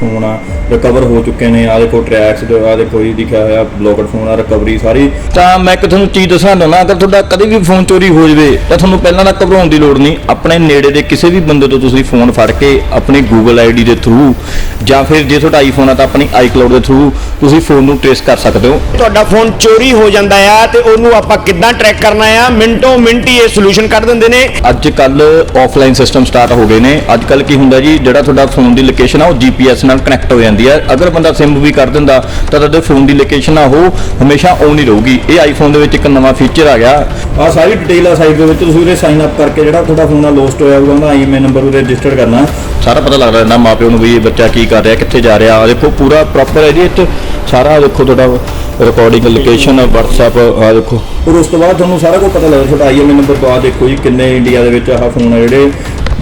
Phone ਆ recover ਹੋ ਚੁੱਕੇ ਨੇ ਆ ਦੇਖੋ ਟਰੈਕਸ ਆ ਦੇਖੋ ਇਹ ਲਿਖਿਆ ਹੋਇਆ ਬਲੌਕਡ ਫੋਨ ਆ ਰਿਕਵਰੀ ਸਾਰੀ। ਤਾਂ ਮੈਂ ਇੱਕ ਤੁਹਾਨੂੰ ਚੀਜ਼ ਦੱਸਣਾ ਚਾਹੁੰਦਾ ਅਗਰ ਤੁਹਾਡਾ ਕਦੇ ਵੀ ਫੋਨ ਚੋਰੀ ਹੋ ਜਵੇ ਤਾਂ ਤੁਹਾਨੂੰ ਪਹਿਲਾਂ ਤਾਂ ਘਬਰਾਉਣ ਦੀ ਲੋੜ ਨਹੀਂ। ਆਪਣੇ ਨੇੜੇ ਦੇ ਕਿਸੇ ਵੀ ਬੰਦੇ ਤੋਂ ਤੁਸੀਂ ਫੋਨ ਫੜ ਕੇ ਆਪਣੀ Google ID ਦੇ ਥਰੂ ਜਾਂ ਫਿਰ ਜੇ ਤੁਹਾਡਾ ਆਈਫੋਨ ਆ ਤਾਂ ਆਪਣੀ iCloud ਦੇ ਥਰੂ ਤੁਸੀਂ ਫੋਨ ਨੂੰ ਟ੍ਰੇਸ ਕਰ ਸਕਦੇ ਹੋ। ਤੁਹਾਡਾ ਫੋਨ ਚੋਰੀ ਹੋ ਜਾਂਦਾ ਆ ਤੇ ਉਹਨੂੰ ਆਪਾਂ ਕਿੱਦਾਂ ਟਰੈਕ ਕਰਨਾ ਆ ਮਿੰਟੋ ਮਿੰਟ ਹੀ ਇਹ ਸੋਲੂਸ਼ਨ ਕੱਢ ਦਿੰਦੇ ਨੇ। ਅੱਜ ਕੱਲ ਆਫਲਾਈਨ ਸਿਸਟਮ ਸਟਾਰਟ ਹੋ ਗਏ ਨੇ। ਅੱਜ ਕੱਲ ਕੀ ਹੁੰਦਾ ਜੀ ਜਿਹੜਾ ਤੁਹਾਡਾ ਫੋਨ ਦੀ ਲੋਕੇਸ਼ਨ ਆ ਉਹ GPS ਨਾਲ ਕਨੈਕਟ ਹੋ ਜਾਂਦੀ ਹੈ। ਅਗਰ ਬੰਦਾ ਸਿਮ ਵੀ ਕਰ ਦਿੰਦਾ, ਤਾਂ ਤੁਹਾਡੇ ਫੋਨ ਦੀ ਲੋਕੇਸ਼ਨ ਆ, ਉਹ ਹਮੇਸ਼ਾ ਔਨ ਹੀ ਰਹੂਗੀ। ਇਹ ਆਈਫੋਨ ਦੇ ਵਿੱਚ ਇੱਕ ਨਵਾਂ ਫੀਚਰ ਆ ਗਿਆ। ਆ ਸਾਰੀ ਡਿਟੇਲ ਆ ਸਾਈਟ ਦੇ ਵਿੱਚ, ਤੁਸੀਂ ਉਹਦੇ ਸਾਈਨ ਅਪ ਕਰਕੇ ਜਿਹੜਾ ਤੁਹਾਡਾ ਫੋਨ ਆ ਲੋਸਟ ਹੋਇਆ ਹੋਊਗਾ, ਉਹਦਾ ਆਈਐਮਆਈ ਨੰਬਰ ਉਹਦੇ ਰਜਿਸਟਰ ਕਰਨਾ। ਸਾਰਾ ਪਤਾ ਲੱਗਦਾ ਰਹਿੰਦਾ, ਮਾਪਿਓ ਨੂੰ ਵੀ ਇਹ ਬੱਚਾ ਕੀ ਕਰ ਰਿਹਾ, ਕਿੱਥੇ ਜਾ ਰਿਹਾ। ਆ ਦੇਖੋ, ਪੂਰਾ ਪ੍ਰੋਪਰ ਹੈ ਜੀ ਸਾਰਾ ਦੇਖੋ ਤੁਹਾਡਾ ਰਿਕਾਰਡਿੰਗ ਲੋਕੇਸ਼ਨ WhatsApp ਆ ਦੇਖੋ। ਔਰ ਉਸ ਤੋਂ ਬਾਅਦ ਤੁਹਾਨੂੰ ਸਾਰਾ ਕੁਝ ਪਤਾ ਲੱਗਦਾ, ਤੁਹਾਡਾ ਆਈਐਮਆਈ ਨੰਬਰ ਤੋਂ ਆ ਦੇਖੋ ਜੀ, ਕਿੰਨੇ ਇੰਡੀਆ ਦੇ ਵਿੱਚ ਆਹ ਫੋਨ ਆ ਜਿਹੜੇ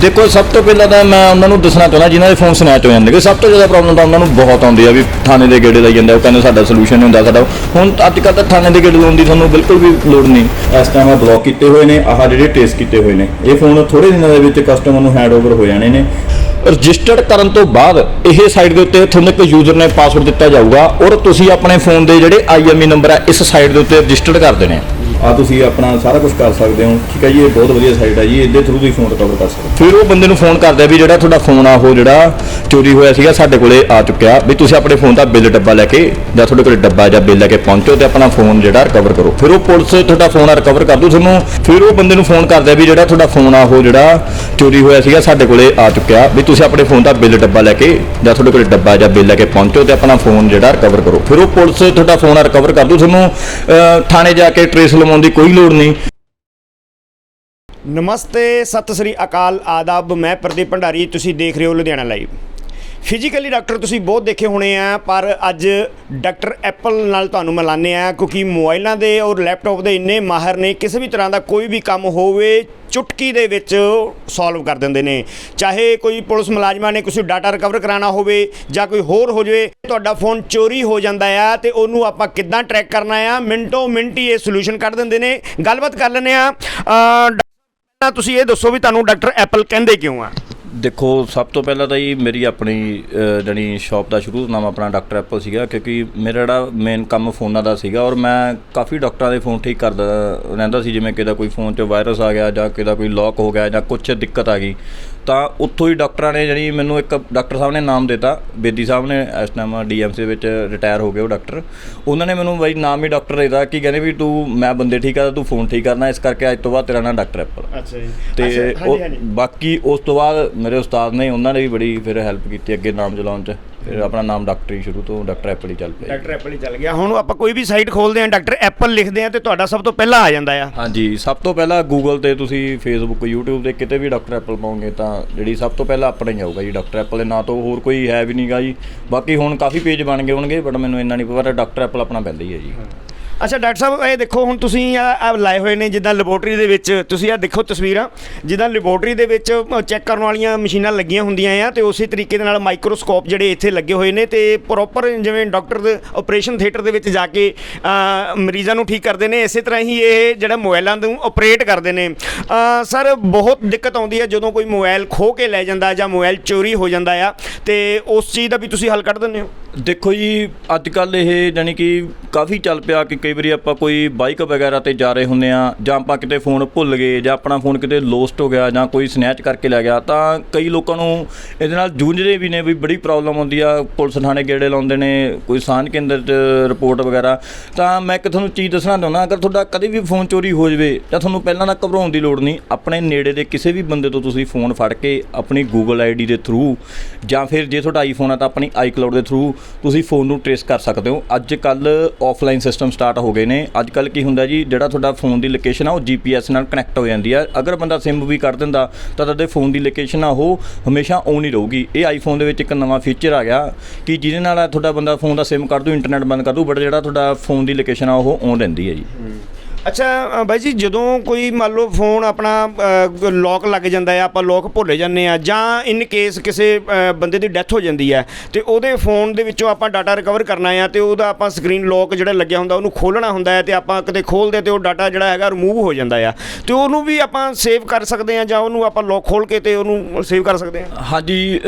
ਦੇਖੋ ਸਭ ਤੋਂ ਪਹਿਲਾਂ ਤਾਂ ਮੈਂ ਉਹਨਾਂ ਨੂੰ ਦੱਸਣਾ ਚਾਹੁੰਦਾ ਜਿਨ੍ਹਾਂ ਦੇ ਫੋਨ ਸਨੈਚ ਹੋ ਜਾਂਦੇ ਕਿ ਸਭ ਤੋਂ ਜ਼ਿਆਦਾ ਪ੍ਰੋਬਲਮ ਤਾਂ ਉਹਨਾਂ ਨੂੰ ਬਹੁਤ ਆਉਂਦੀ ਆ ਵੀ ਥਾਣੇ ਦੇ ਗੇੜੇ ਲਈ ਜਾਂਦੇ ਉਹ ਕਹਿੰਦੇ ਸਾਡਾ ਸੋਲੂਸ਼ਨ ਨਹੀਂ ਹੁੰਦਾ ਸਾਡਾ ਹੁਣ ਅੱਜ ਕੱਲ੍ਹ ਤਾਂ ਥਾਣੇ ਦੇ ਗੇੜੇ ਲਾਉਣ ਦੀ ਤੁਹਾਨੂੰ ਬਿਲਕੁਲ ਵੀ ਲੋੜ ਨਹੀਂ। ਇਸ ਟਾਈਮ ਆ ਬਲੌਕ ਕੀਤੇ ਹੋਏ ਨੇ ਆਹ ਜਿਹੜੇ ਟ੍ਰੇਸ ਕੀਤੇ ਹੋਏ ਨੇ ਇਹ ਫੋਨ ਥੋੜੇ ਦਿਨਾਂ ਦੇ ਵਿੱਚ ਕਸਟਮਰ ਨੂੰ ਹੈਂਡਓਵਰ ਹੋ ਜਾਣੇ ਨੇ। ਰਜਿਸਟਰਡ ਕਰਨ ਤੋਂ ਬਾਅਦ ਇਹ ਸਾਈਟ ਦੇ ਉੱਤੇ ਤੁਹਾਨੂੰ ਇੱਕ ਯੂਜ਼ਰ ਨੇ ਪਾਸਵਰਡ ਦਿੱਤਾ ਜਾਊਗਾ ਔਰ ਤੁਸੀਂ ਆਪਣੇ ਫੋਨ ਦੇ ਜਿਹੜੇ ਆਈਐਮਈ ਨੰਬਰ ਆ ਇਸ ਸਾਈਟ ਦੇ ਉੱਤੇ ਰਜਿਸਟਰਡ ਕਰ ਦੇਣੇ ਆ। ਆ ਤੁਸੀਂ ਆਪਣਾ ਸਾਰਾ ਕੁਝ ਕਰ ਸਕਦੇ ਹੋ। ਠੀਕ ਹੈ ਜੀ ਇਹ ਬਹੁਤ ਵਧੀਆ ਸਾਈਟ ਹੈ ਜੀ ਇਹਦੇ ਥਰੂ ਤੁਸੀਂ ਫੋਨ ਰਿਕਵਰ ਕਰ ਸਕਦੇ ਹੋ। ਫਿਰ ਉਹ ਬੰਦੇ ਨੂੰ ਫੋਨ ਕਰਦਾ ਵੀ ਜਿਹੜਾ ਤੁਹਾਡਾ ਫੋਨ ਆ ਉਹ ਜਿਹੜਾ ਚੋਰੀ ਹੋਇਆ ਸੀਗਾ ਸਾਡੇ ਕੋਲੇ ਆ ਚੁੱਕਿਆ। ਵੀ ਤੁਸੀਂ ਆਪਣੇ ਫੋਨ ਦਾ ਬਿੱਲ ਡੱਬਾ ਲੈ ਕੇ ਜਾਂ ਤੁਹਾਡੇ ਕੋਲੇ ਡੱਬਾ ਜਾਂ ਬਿੱਲ ਲੈ ਕੇ ਪਹੁੰਚੋ ਤੇ ਆਪਣਾ ਫੋਨ ਜਿਹੜਾ ਰਿਕਵਰ ਕਰੋ। ਫਿਰ ਉਹ ਪੁਲਿਸ ਤੁਹਾਡਾ ਫੋਨ ਰਿਕਵਰ ਕਰ ਦੂ ਤੁਹਾਨੂੰ। ਫਿਰ ਉਹ ਬੰਦੇ ਨੂੰ ਫੋਨ ਕਰਦਾ ਵੀ ਜਿਹੜਾ ਤੁਹਾਡਾ ਫੋਨ ਆ ਉਹ ਜਿਹੜਾ ਚੋਰੀ ਹੋਇਆ ਸੀਗਾ ਸਾਡੇ ਕੋਲੇ ਆ ਚੁੱਕਿਆ। ਵੀ ਤੁਸੀਂ ਆਪਣੇ ਫੋਨ ਦਾ ਬਿੱਲ ਡੱਬਾ ਲੈ ਕੇ ਜਾਂ ਤੁਹਾਡੇ ਕੋਲੇ ਡੱਬਾ ਜਾਂ ਬਿੱਲ ਲੈ ਕੇ ਪਹੁੰਚੋ ਤੇ ਆਪਣਾ ਫੋਨ ਜਿਹੜਾ ਰਿਕਵਰ ਕਰੋ। ਫਿਰ ਉਹ ਪੁਲਿਸ ਤੁਹਾਡਾ ਫੋਨ ਰਿਕਵਰ ਕਰ ਦੂ ਤੁਹਾਨੂੰ। ਅਹ, ਥਾਣੇ ਜਾ ਕੇ ਟ੍ਰੇਸ ਲਵਾਉਣ ਦੀ ਕੋਈ ਲੋੜ ਨਹੀਂ। ਨਮਸਤੇ, ਸਤਿ ਸ੍ਰੀ ਅਕਾਲ, ਆਦਾਬ। ਮੈਂ ਪ੍ਰਦੀਪ ਭੰਡਾਰੀ, ਤੁਸੀਂ ਦੇਖ ਰਹੇ ਹੋ ਲੁਧਿਆਣਾ ਲਾਈਵ। ਫਿਜ਼ੀਕਲੀ ਡਾਕਟਰ ਤੁਸੀਂ ਬਹੁਤ ਦੇਖੇ ਹੋਣੇ ਆ, ਪਰ ਅੱਜ ਡਾਕਟਰ ਐਪਲ ਨਾਲ ਤੁਹਾਨੂੰ ਮਿਲਾਨੇ ਆ, ਕਿਉਂਕਿ ਮੋਬਾਈਲਾਂ ਦੇ ਔਰ ਲੈਪਟਾਪ ਦੇ ਇੰਨੇ ਮਾਹਰ ਨੇ, ਕਿਸੇ ਵੀ ਤਰ੍ਹਾਂ ਦਾ ਕੋਈ ਵੀ ਕੰਮ ਹੋਵੇ, ਚੁਟਕੀ ਦੇ ਵਿੱਚ ਸੋਲਵ ਕਰ ਦਿੰਦੇ ਨੇ। ਚਾਹੇ ਕੋਈ ਪੁਲਿਸ ਮੁਲਾਜ਼ਮਾਂ ਨੇ ਕਿਸੇ ਡਾਟਾ ਰਿਕਵਰ ਕਰਾਉਣਾ ਹੋਵੇ ਜਾਂ ਕੋਈ ਹੋਰ ਹੋ ਜਾਵੇ, ਤੁਹਾਡਾ ਫੋਨ ਚੋਰੀ ਹੋ ਜਾਂਦਾ ਆ ਤੇ ਉਹਨੂੰ ਆਪਾਂ ਕਿੱਦਾਂ ਟਰੈਕ ਕਰਨਾ ਆ, ਮਿੰਟੋ ਮਿੰਟ ਹੀ ਇਹ ਸੋਲੂਸ਼ਨ ਕੱਢ ਦਿੰਦੇ ਨੇ। ਗੱਲਬਾਤ ਕਰ ਲੈਂਦੇ ਆ ਤੁਸੀਂ ਇਹ ਦੱਸੋ ਵੀ ਤੁਹਾਨੂੰ ਡਾਕਟਰ ਐਪਲ ਕਹਿੰਦੇ ਕਿਉਂ ਆ? ਦੇਖੋ ਸਭ ਤੋਂ ਪਹਿਲਾਂ ਤਾਂ ਜੀ ਮੇਰੀ ਆਪਣੀ ਅਹ, ਜਾਣੀ ਸ਼ਾਪ ਦਾ ਸ਼ੁਰੂ ਨਾਮ ਆਪਣਾ ਡਾਕਟਰ ਐਪਲ ਸੀਗਾ ਕਿਉਂਕਿ ਮੇਰਾ ਜਿਹੜਾ ਮੇਨ ਕੰਮ ਫੋਨਾਂ ਦਾ ਸੀਗਾ ਔਰ ਮੈਂ ਕਾਫੀ ਡਾਕਟਰਾਂ ਦੇ ਫੋਨ ਠੀਕ ਕਰਦਾ ਰਹਿੰਦਾ ਸੀ ਜਿਵੇਂ ਕਿਦਾ ਕੋਈ ਫੋਨ 'ਚ ਵਾਇਰਸ ਆ ਗਿਆ ਜਾਂ ਕਿਦਾ ਕੋਈ ਲੌਕ ਹੋ ਗਿਆ ਜਾਂ ਕੁਝ ਦਿੱਕਤ ਆ ਗਈ। ਤਾਂ ਉੱਥੋਂ ਹੀ ਡਾਕਟਰਾਂ ਨੇ ਜਿਹੜੀ ਮੈਨੂੰ ਇੱਕ ਡਾਕਟਰ ਸਾਹਿਬ ਨੇ ਨਾਮ ਦਿੱਤਾ ਬੇਦੀ ਸਾਹਿਬ ਨੇ ਇਸ ਟਾਈਮ ਡੀਐਮਸੀ ਵਿੱਚ ਰਿਟਾਇਰ ਹੋ ਗਏ ਉਹ ਡਾਕਟਰ। ਉਹਨਾਂ ਨੇ ਮੈਨੂੰ ਬਾਈ ਨਾਮ ਹੀ ਡਾਕਟਰ ਦਿੱਤਾ ਕਿ ਕਹਿੰਦੇ ਵੀ ਤੂੰ ਮੈਂ ਬੰਦੇ ਠੀਕ ਆ ਤੂੰ ਫੋਨ ਠੀਕ ਕਰਨਾ ਇਸ ਕਰਕੇ ਅੱਜ ਤੋਂ ਬਾਅਦ ਤੇਰਾ ਨਾਮ ਡਾਕਟਰ ਐਪਲ। ਅੱਛਾ ਜੀ। ਤੇ ਬਾਕੀ ਉਸ ਤੋਂ ਬਾਅਦ ਮੇਰੇ ਉਸਤਾਦ ਨੇ ਉਹਨਾਂ ਨੇ ਵੀ ਬੜੀ ਫਿਰ ਹੈਲਪ ਕੀਤੀ ਅੱਗੇ ਨਾਮ ਚਲਾਉਣ ਚ। ਫਿਰ ਆਪਣਾ ਨਾਮ ਡਾਕਟਰ ਹੀ ਸ਼ੁਰੂ ਤੋਂ ਡਾਕਟਰ ਐਪਲ ਹੀ ਚੱਲ ਪਿਆ। ਡਾਕਟਰ ਐਪਲ ਹੀ ਚੱਲ ਗਿਆ। ਹੁਣ ਆਪਾਂ ਕੋਈ ਵੀ ਸਾਈਟ ਖੋਲਦੇ ਆ ਡਾਕਟਰ ਐਪਲ ਲਿਖਦੇ ਆ ਤੇ ਤੁਹਾਡਾ ਸਭ ਤੋਂ ਪਹਿਲਾਂ ਆ ਜਾਂਦਾ ਆ। ਹਾਂਜੀ ਸਭ ਤੋਂ ਪਹਿਲਾਂ ਗੂਗਲ ਤੇ ਤੁਸੀਂ ਫੇਸਬੁੱਕ YouTube ਤੇ ਕਿਤੇ ਵੀ ਡਾਕਟਰ ਐਪਲ ਪਾਓਗੇ ਤਾਂ ਜਿਹੜੀ ਸਭ ਤੋਂ ਪਹਿਲਾਂ ਆਪਣਾ ਹੀ ਆਊਗਾ ਜੀ ਡਾਕਟਰ ਐਪਲ ਦੇ ਨਾਂ ਤੋਂ ਹੋਰ ਕੋਈ ਹੈ ਵੀ ਨਹੀਂਗਾ ਜੀ। ਬਾਕੀ ਹੁਣ ਕਾਫੀ ਪੇਜ ਬਣ ਗਏ ਹੋਣਗੇ ਬਟ ਮੈਨੂੰ ਇੰਨਾ ਨਹੀਂ ਪਤਾ ਡਾਕਟਰ ਐਪਲ ਆਪਣਾ ਪਹਿਲਾਂ ਹੀ ਹੈ ਜੀ। ਅੱਛਾ, ਡਾਕਟਰ ਸਾਹਿਬ, ਇਹ ਦੇਖੋ, ਹੁਣ ਤੁਸੀਂ ਆ ਲਾਏ ਹੋਏ ਨੇ ਜਿੱਦਾਂ ਲੈਬੋਰਟਰੀ ਦੇ ਵਿੱਚ, ਤੁਸੀਂ ਆ ਦੇਖੋ ਤਸਵੀਰਾਂ, ਜਿੱਦਾਂ ਲੈਬੋਰਟਰੀ ਦੇ ਵਿੱਚ ਚੈੱਕ ਕਰਨ ਵਾਲੀਆਂ ਮਸ਼ੀਨਾਂ ਲੱਗੀਆਂ ਹੁੰਦੀਆਂ ਆ, ਤੇ ਉਸੇ ਤਰੀਕੇ ਦੇ ਨਾਲ ਮਾਈਕਰੋਸਕੋਪ ਜਿਹੜੇ ਇੱਥੇ ਲੱਗੇ ਹੋਏ ਨੇ, ਤੇ ਪ੍ਰੋਪਰ ਜਿਵੇਂ ਡਾਕਟਰ ਦੇ ਆਪਰੇਸ਼ਨ ਥੀਏਟਰ ਦੇ ਵਿੱਚ ਜਾ ਕੇ ਮਰੀਜ਼ਾਂ ਨੂੰ ਠੀਕ ਕਰਦੇ ਨੇ, ਇਸੇ ਤਰ੍ਹਾਂ ਹੀ ਇਹ ਜਿਹੜਾ ਮੋਬਾਈਲਾਂ ਨੂੰ ਆਪਰੇਟ ਕਰਦੇ ਨੇ। ਸਰ, ਬਹੁਤ ਦਿੱਕਤ ਆਉਂਦੀ ਹੈ ਜਦੋਂ ਕੋਈ ਮੋਬਾਈਲ ਖੋ ਕੇ ਲੈ ਜਾਂਦਾ ਜਾਂ ਮੋਬਾਈਲ ਚੋਰੀ ਹੋ ਜਾਂਦਾ ਆ, ਤੇ ਉਸ ਚੀਜ਼ ਦਾ ਵੀ ਤੁਸੀਂ ਹੱਲ ਕੱਢ ਦਿੰਦੇ ਹੋ? ਦੇਖੋ ਜੀ ਅੱਜ ਕੱਲ ਇਹ ਜਾਨੀ ਕਿ ਕਾਫੀ ਚੱਲ ਪਿਆ ਕਿ ਕਈ ਵਾਰੀ ਆਪਾਂ ਕੋਈ ਬਾਈਕ ਵਗੈਰਾ ਤੇ ਜਾ ਰਹੇ ਹੁੰਦੇ ਆ ਜਾਂ ਆਪਾਂ ਕਿਤੇ ਫੋਨ ਭੁੱਲ ਗਏ ਜਾਂ ਆਪਣਾ ਫੋਨ ਕਿਤੇ ਲੋਸਟ ਹੋ ਗਿਆ ਜਾਂ ਕੋਈ ਸਨੈਚ ਕਰਕੇ ਲੈ ਗਿਆ, ਤਾਂ ਕਈ ਲੋਕਾਂ ਨੂੰ ਇਹਦੇ ਨਾਲ ਜੂਝਦੇ ਵੀ ਨੇ ਵੀ ਬੜੀ ਪ੍ਰੋਬਲਮ ਆਉਂਦੀ ਆ, ਪੁਲਿਸ ਥਾਣੇ ਗੇੜੇ ਲਾਉਂਦੇ ਨੇ, ਕੋਈ ਸਾਂਝ ਕੇਂਦਰ 'ਚ ਰਿਪੋਰਟ ਵਗੈਰਾ। ਤਾਂ ਮੈਂ ਇੱਕ ਤੁਹਾਨੂੰ ਚੀਜ਼ ਦੱਸਣਾ ਚਾਹੁੰਦਾ, ਅਗਰ ਤੁਹਾਡਾ ਕਦੇ ਵੀ ਫੋਨ ਚੋਰੀ ਹੋ ਜਾਵੇ ਤਾਂ ਤੁਹਾਨੂੰ ਪਹਿਲਾਂ ਨਾ ਘਬਰਾਉਣ ਦੀ ਲੋੜ ਨਹੀਂ, ਆਪਣੇ ਨੇੜੇ ਦੇ ਕਿਸੇ ਵੀ ਬੰਦੇ ਤੋਂ ਤੁਸੀਂ ਫੋਨ ਫੜ ਕੇ ਆਪਣੀ Google ID ਦੇ ਥਰੂ ਜਾਂ ਫਿਰ ਜੇ ਤੁਹਾਡਾ ਆਈਫੋਨ ਆ ਤਾਂ ਆਪਣੀ iCloud ਦੇ ਥਰੂ ਤੁਸੀਂ ਫੋਨ ਨੂੰ ਟ੍ਰੇਸ ਕਰ ਸਕਦੇ ਹੋ। ਅੱਜ ਕੱਲ ਆਫਲਾਈਨ ਸਿਸਟਮ ਸਟਾਰਟ ਹੋ ਗਏ ਨੇ। ਅੱਜ ਕੱਲ ਕੀ ਹੁੰਦਾ ਜੀ, ਜਿਹੜਾ ਤੁਹਾਡਾ ਫੋਨ ਦੀ ਲੋਕੇਸ਼ਨ ਆ, ਉਹ GPS ਨਾਲ ਕਨੈਕਟ ਹੋ ਜਾਂਦੀ ਆ। ਅਗਰ ਬੰਦਾ ਸਿਮ ਵੀ ਕਰ ਦਿੰਦਾ, ਤਾਂ ਤੁਹਾਡੇ ਫੋਨ ਦੀ ਲੋਕੇਸ਼ਨ ਆ, ਉਹ ਹਮੇਸ਼ਾ ਔਨ ਹੀ ਰਹੂਗੀ। ਇਹ ਆਈਫੋਨ ਦੇ ਵਿੱਚ ਇੱਕ ਨਵਾਂ ਫੀਚਰ ਆ ਗਿਆ ਕਿ ਜਿਹਦੇ ਨਾਲ ਤੁਹਾਡਾ ਬੰਦਾ ਫੋਨ ਦਾ ਸਿਮ ਕਰ ਦੂ ਇੰਟਰਨੈਟ ਬੰਦ ਕਰ ਦੂ ਬਟ ਜਿਹੜਾ ਤੁਹਾਡਾ ਫੋਨ ਦੀ ਲੋਕੇਸ਼ਨ ਆ, ਉਹ ਔਨ ਰਹਿੰਦੀ ਹੈ ਜੀ। ਅੱਛਾ ਬਾਈ ਜੀ, ਜਦੋਂ ਕੋਈ ਮੰਨ ਲਓ ਫੋਨ ਆਪਣਾ ਲੌਕ ਲੱਗ ਜਾਂਦਾ ਹੈ, ਆਪਾਂ ਲੌਕ ਭੁੱਲ ਜਾਂਦੇ ਆ ਜਾਂ ਇਨ ਕੇਸ ਕਿਸੇ ਬੰਦੇ ਦੀ ਡੈਥ ਹੋ ਜਾਂਦੀ ਹੈ, ਤੇ ਉਹਦੇ ਫੋਨ ਦੇ ਵਿੱਚੋਂ ਆਪਾਂ ਡਾਟਾ ਰਿਕਵਰ ਕਰਨਾ ਆ ਤੇ ਉਹਦਾ ਆਪਾਂ ਸਕਰੀਨ ਲੌਕ ਜਿਹੜਾ ਲੱਗਿਆ ਹੁੰਦਾ, ਉਹਨੂੰ ਖੋਲਣਾ ਹੁੰਦਾ ਹੈ ਤੇ ਆਪਾਂ ਕਿਤੇ ਖੋਲਦੇ ਤੇ ਉਹ ਡਾਟਾ ਜਿਹੜਾ ਹੈਗਾ ਰਿਮੂਵ ਹੋ ਜਾਂਦਾ ਆ ਤੇ ਉਹਨੂੰ ਵੀ ਆਪਾਂ ਸੇਵ ਕਰ ਸਕਦੇ ਆ ਜਾਂ ਉਹਨੂੰ ਆਪਾਂ ਲੌਕ ਖੋਲ ਕੇ ਤੇ ਉਹਨੂੰ ਸੇਵ ਕਰ ਸਕਦੇ ਆ ਹਾਂਜੀ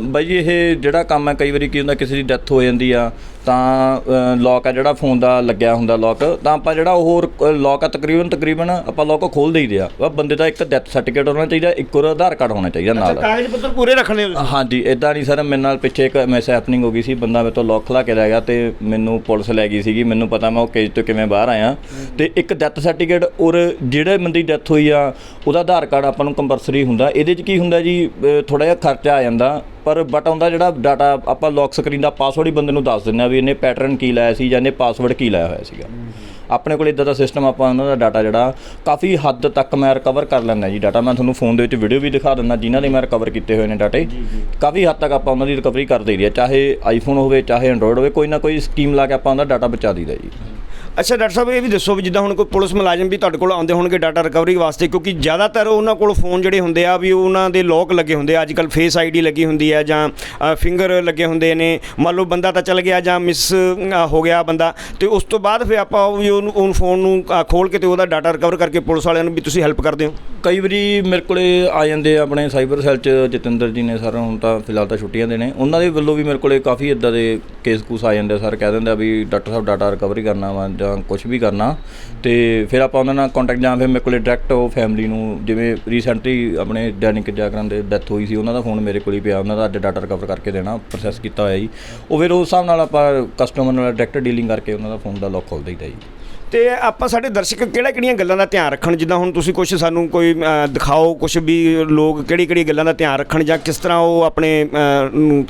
ਬਾਈ ਜੀ, ਇਹ ਜਿਹੜਾ ਕੰਮ ਹੈ, ਕਈ ਵਾਰੀ ਕੀ ਹੁੰਦਾ, ਕਿਸੇ ਦੀ ਡੈਥ ਹੋ ਜਾਂਦੀ ਆ ਤਾਂ ਲੌਕ ਆ ਜਿਹੜਾ ਫੋਨ ਦਾ ਲੱਗਿਆ ਹੁੰਦਾ ਲੌਕ ਤਾਂ ਆਪਾਂ ਜਿਹੜਾ ਉਹ ਲੌਕ ਆ ਤਕਰੀਬਨ ਤਕਰੀਬਨ ਆਪਾਂ ਲੌਕ ਖੋਲ ਦੇਈਦੇ ਆ। ਉਹ ਬੰਦੇ ਦਾ ਇੱਕ ਡੈਥ ਸਰਟੀਫਿਕੇਟ ਹੋਣਾ ਚਾਹੀਦਾ ਇੱਕ ਉਹਦਾ ਆਧਾਰ ਕਾਰਡ ਹੋਣਾ ਚਾਹੀਦਾ ਨਾਲ। ਕਾਗਜ਼ ਪੱਤਰ ਪੂਰੇ ਰੱਖਣੇ ਹਾਂਜੀ ਇਦਾਂ ਨਹੀਂ ਸਰ ਮੇਰੇ ਨਾਲ ਪਿੱਛੇ ਇੱਕ ਮੈਸ ਹੈਪਨਿੰਗ ਹੋ ਗਈ ਸੀ ਬੰਦਾ ਮੇਰੇ ਤੋਂ ਲੌਕ ਖਲਾ ਕੇ ਲੈ ਗਿਆ ਤੇ ਮੈਨੂੰ ਪੁਲਿਸ ਲੈ ਗਈ ਸੀਗੀ ਮੈਨੂੰ ਪਤਾ ਮੈਂ ਉਹ ਕੇਜ ਤੋਂ ਕਿਵੇਂ ਬਾਹਰ ਆਇਆ। ਤੇ ਇੱਕ ਡੈਥ ਸਰਟੀਫਿਕੇਟ ਔਰ ਜਿਹੜੇ ਬੰਦੇ ਦੀ ਡੈਥ ਹੋਈ ਆ ਉਹਦਾ ਆਧਾਰ ਕਾਰਡ ਆਪਾਂ ਨੂੰ ਕੰਪਲਸਰੀ ਹੁੰਦਾ। ਇਹਦੇ 'ਚ ਕੀ ਹੁੰਦਾ ਜੀ ਥੋੜਾ ਜਿਹਾ ਖਰਚਾ ਆ ਜਾਂਦਾ। ਪਰ ਬਟ ਆਉਂਦਾ ਜਿਹੜਾ ਡਾਟਾ ਆਪਾਂ ਲੌਕ ਸਕਰੀਨ ਦਾ ਪਾਸਵਰਡ ਹੀ ਬੰਦੇ ਨੂੰ ਦੱਸ ਦਿੰਦੇ ਆ ਵੀ ਇਹਨੇ ਪੈਟਰਨ ਕੀ ਲਾਇਆ ਸੀ ਜਾਂ ਇਹਨੇ ਪਾਸਵਰਡ ਕੀ ਲਾਇਆ ਹੋਇਆ ਸੀਗਾ। ਆਪਣੇ ਕੋਲ ਇਦਾਂ ਦਾ ਸਿਸਟਮ ਆਪਾਂ ਉਹਨਾਂ ਦਾ ਡਾਟਾ ਜਿਹੜਾ ਕਾਫੀ ਹੱਦ ਤੱਕ ਮੈਂ ਰਿਕਵਰ ਕਰ ਲੈਂਦਾ ਜੀ ਡਾਟਾ ਮੈਂ ਤੁਹਾਨੂੰ ਫੋਨ ਦੇ ਵਿੱਚ ਵੀਡੀਓ ਵੀ ਦਿਖਾ ਦਿੰਦਾ ਜਿਨ੍ਹਾਂ ਦੇ ਮੈਂ ਰਿਕਵਰ ਕੀਤੇ ਹੋਏ ਨੇ ਡਾਟੇ ਕਾਫੀ ਹੱਦ ਤੱਕ ਆਪਾਂ ਉਹਨਾਂ ਦੀ ਰਿਕਵਰੀ ਕਰ ਦਈਦੀ ਹੈ ਚਾਹੇ ਆਈਫੋਨ ਹੋਵੇ ਚਾਹੇ ਐਂਡਰੋਇਡ ਹੋਵੇ ਕੋਈ ਨਾ ਕੋਈ ਸਕੀਮ ਲਾ ਕੇ ਆਪਾਂ ਉਹਦਾ ਡਾਟਾ ਬਚਾ ਦਈਦਾ ਜੀ। ਅੱਛਾ ਡਾਕਟਰ ਸਾਹਿਬ ਇਹ ਵੀ ਦੱਸੋ ਵੀ ਜਿੱਦਾਂ ਹੁਣ ਕੋਈ ਪੁਲਿਸ ਮੁਲਾਜ਼ਮ ਵੀ ਤੁਹਾਡੇ ਕੋਲ ਆਉਂਦੇ ਹੋਣਗੇ ਡਾਟਾ ਰਿਕਵਰੀ ਵਾਸਤੇ ਕਿਉਂਕਿ ਜ਼ਿਆਦਾਤਰ ਉਹਨਾਂ ਕੋਲ ਫੋਨ ਜਿਹੜੇ ਹੁੰਦੇ ਆ ਵੀ ਉਹਨਾਂ ਦੇ ਲੋਕ ਲੱਗੇ ਹੁੰਦੇ ਆ। ਅੱਜ ਕੱਲ ਫੇਸ ਆਈਡੀ ਲੱਗੀ ਹੁੰਦੀ ਹੈ ਜਾਂ ਫਿੰਗਰ ਲੱਗੇ ਹੁੰਦੇ ਨੇ। ਮੰਨ ਲਓ ਬੰਦਾ ਤਾਂ ਚਲ ਗਿਆ ਜਾਂ ਮਿਸ ਹੋ ਗਿਆ ਬੰਦਾ ਤੇ ਉਸ ਤੋਂ ਬਾਅਦ ਫਿਰ ਆਪਾਂ ਉਹ ਵੀ ਉਹਨੂੰ ਉਹ ਫੋਨ ਨੂੰ ਅ, ਖੋਲ ਕੇ ਤੇ ਉਹਦਾ ਡਾਟਾ ਰਿਕਵਰ ਕਰਕੇ ਪੁਲਿਸ ਵਾਲਿਆਂ ਨੂੰ ਵੀ ਤੁਸੀਂ ਹੈਲਪ ਕਰਦੇ ਹੋ। ਕਈ ਵਾਰੀ ਮੇਰੇ ਕੋਲੇ ਆ ਜਾਂਦੇ ਆ ਆਪਣੇ ਸਾਈਬਰ ਸੈੱਲ ਚ ਜਤਿੰਦਰ ਜੀ ਨੇ ਸਰ ਹੁਣ ਤਾਂ ਫਿਲਹਾਲ ਤਾਂ ਛੁੱਟੀਆਂ ਦੇ ਨੇ। ਉਹਨਾਂ ਦੇ ਵੱਲੋਂ ਵੀ ਮੇਰੇ ਕੋਲੇ ਕਾਫੀ ਇਦਾਂ ਦੇ ਕੇਸ ਕੂਸ ਆ ਜਾਂਦੇ ਆ। ਸਰ ਕਹਿ ਦਿੰਦੇ ਆ ਵੀ ਡਾਕਟਰ ਸਾਹਿਬ ਡਾਟਾ ਰਿਕਵਰੀ ਕਰਨਾ ਵਾ ਜਾਂ ਕੁਝ ਵੀ ਕਰਨਾ, ਤੇ ਫਿਰ ਆਪਾਂ ਉਹਨਾਂ ਨਾਲ ਕੰਟੈਕਟ ਜਾਂ ਫਿਰ ਮੇਰੇ ਕੋਲੇ ਡਾਇਰੈਕਟ ਉਹ ਫੈਮਿਲੀ ਨੂੰ ਜਿਵੇਂ ਰੀਸੈਂਟਲੀ ਆਪਣੇ ਦੈਨਿਕ ਜਾਗਰਣ ਦੇ ਡੈਥ ਹੋਈ ਸੀ, ਉਹਨਾਂ ਦਾ ਫੋਨ ਮੇਰੇ ਕੋਲ ਹੀ ਪਿਆ, ਉਹਨਾਂ ਦਾ ਅੱਜ ਡਾਟਾ ਰਿਕਵਰ ਕਰਕੇ ਦੇਣਾ ਪ੍ਰੋਸੈਸ ਕੀਤਾ ਹੋਇਆ ਜੀ। ਉਹ ਫਿਰ ਉਸ ਹਿਸਾਬ ਨਾਲ ਆਪਾਂ ਕਸਟਮਰ ਨਾਲ ਡਾਇਰੈਕਟ ਡੀਲਿੰਗ ਕਰਕੇ ਉਹਨਾਂ ਦਾ ਫੋਨ ਦਾ ਲੌਕ ਖੋਲ ਦਈਦਾ ਜੀ। ਤੇ ਆਪਾਂ ਸਾਡੇ ਦਰਸ਼ਕ ਕਿਹੜਾ ਕਿਹੜੀਆਂ ਗੱਲਾਂ ਦਾ ਧਿਆਨ ਰੱਖਣ? ਜਿੱਦਾਂ ਹੁਣ ਤੁਸੀਂ ਕੁਝ ਸਾਨੂੰ ਕੋਈ ਦਿਖਾਓ ਕੁਝ ਵੀ ਲੋਕ ਕਿਹੜੀ ਕਿਹੜੀ ਗੱਲਾਂ ਦਾ ਧਿਆਨ ਰੱਖਣ ਜਾਂ ਕਿਸ ਤਰ੍ਹਾਂ ਉਹ ਆਪਣੇ ਨੂੰ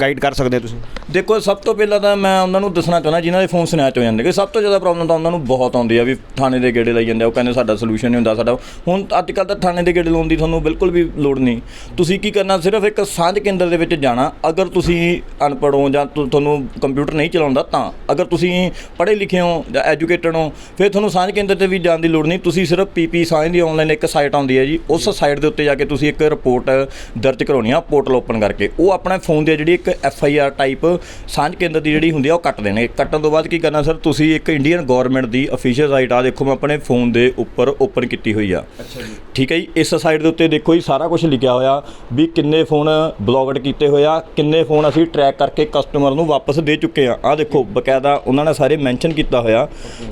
ਗਾਈਡ ਕਰ ਸਕਦੇ ਤੁਸੀਂ? ਦੇਖੋ, ਸਭ ਤੋਂ ਪਹਿਲਾਂ ਤਾਂ ਮੈਂ ਉਹਨਾਂ ਨੂੰ ਦੱਸਣਾ ਚਾਹੁੰਦਾ, ਜਿਨ੍ਹਾਂ ਦੇ ਫੋਨ ਸਨੈਚ ਹੋ ਜਾਂਦੇ ਕਿ ਸਭ ਤੋਂ ਜ਼ਿਆਦਾ ਪ੍ਰੋਬਲਮ ਤਾਂ ਉਹਨਾਂ ਨੂੰ ਬਹੁਤ ਆਉਂਦੀ ਆ ਵੀ ਥਾਣੇ ਦੇ ਗੇੜੇ ਲਈ ਜਾਂਦੇ ਆ, ਉਹ ਕਹਿੰਦੇ ਸਾਡਾ ਸੋਲੂਸ਼ਨ ਨਹੀਂ ਹੁੰਦਾ, ਸਾਡਾ ਹੁਣ ਅੱਜ ਕੱਲ੍ਹ ਤਾਂ ਥਾਣੇ ਦੇ ਗੇੜੇ ਲਾਉਣ ਦੀ ਤੁਹਾਨੂੰ ਬਿਲਕੁਲ ਵੀ ਲੋੜ ਨਹੀਂ। ਤੁਸੀਂ ਕੀ ਕਰਨਾ, ਸਿਰਫ ਇੱਕ ਸਾਂਝ ਕੇਂਦਰ ਦੇ ਵਿੱਚ ਜਾਣਾ, ਅਗਰ ਤੁਸੀਂ ਅਨਪੜ੍ਹ ਹੋ ਜਾਂ ਤੁਹਾਨੂੰ ਕੰਪਿਊਟਰ ਨਹੀਂ ਚਲਾਉਂਦਾ ਤਾਂ, ਅਗਰ ਤੁਸੀਂ ਪੜ੍ਹੇ ਲਿਖੇ ਹੋ ਜਾਂ ਐਜੂਕੇਟਡ ਹੋ ਹੋ ਫਿਰ ਤੁਹਾਨੂੰ ਸਾਂਝ ਕੇਂਦਰ ਤੇ ਵੀ ਜਾਣ ਦੀ ਲੋੜ ਨਹੀਂ। ਤੁਸੀਂ ਸਿਰਫ ਪੀਪੀ ਸਾਂਝ ਦੀ ਆਨਲਾਈਨ ਇੱਕ ਸਾਈਟ ਆਉਂਦੀ ਹੈ ਜੀ। ਉਸ ਸਾਈਟ ਦੇ ਉੱਤੇ ਜਾ ਕੇ ਤੁਸੀਂ ਇੱਕ ਰਿਪੋਰਟ ਦਰਜ ਕਰਾਉਣੀ ਆ ਪੋਰਟਲ ਓਪਨ ਕਰਕੇ। ਉਹ ਆਪਣੇ ਫੋਨ ਦੀ ਜਿਹੜੀ ਇੱਕ ਐਫ ਆਈ ਆਰ ਟਾਈਪ ਸਾਂਝ ਕੇਂਦਰ ਦੀ ਜਿਹੜੀ ਹੁੰਦੀ ਆ ਉਹ ਕੱਟ ਦੇਣਗੇ ਕੱਟਣ ਤੋਂ ਬਾਅਦ ਕੀ ਕਰਨਾ ਸਰ ਤੁਸੀਂ ਇੱਕ ਇੰਡੀਅਨ ਗਵਰਨਮੈਂਟ ਦੀ ਅਫੀਸ਼ੀਅਲ ਸਾਈਟ ਆ ਦੇਖੋ ਮੈਂ ਆਪਣੇ ਫੋਨ ਦੇ ਉੱਪਰ ਓਪਨ ਕੀਤੀ ਹੋਈ ਆ। ਅੱਛਾ ਜੀ। ਠੀਕ ਹੈ ਜੀ? ਇਸ ਸਾਈਟ ਦੇ ਉੱਤੇ ਦੇਖੋ ਜੀ ਸਾਰਾ ਕੁਝ ਲਿਖਿਆ ਹੋਇਆ ਵੀ ਕਿੰਨੇ ਫੋਨ ਬਲੌਕਡ ਕੀਤੇ ਹੋਏ ਆ ਕਿੰਨੇ ਫੋਨ ਅਸੀਂ ਟਰੈਕ ਕਰਕੇ ਕਸਟਮਰ ਨੂੰ ਵਾਪਸ ਦੇ ਚੁੱਕੇ ਆ। ਆ ਦੇਖੋ ਬਕਾਇਦਾ ਉਹਨਾਂ ਨੇ ਸਾਰੇ ਮੈਂਸ਼ਨ ਕੀਤਾ ਹੋਇਆ।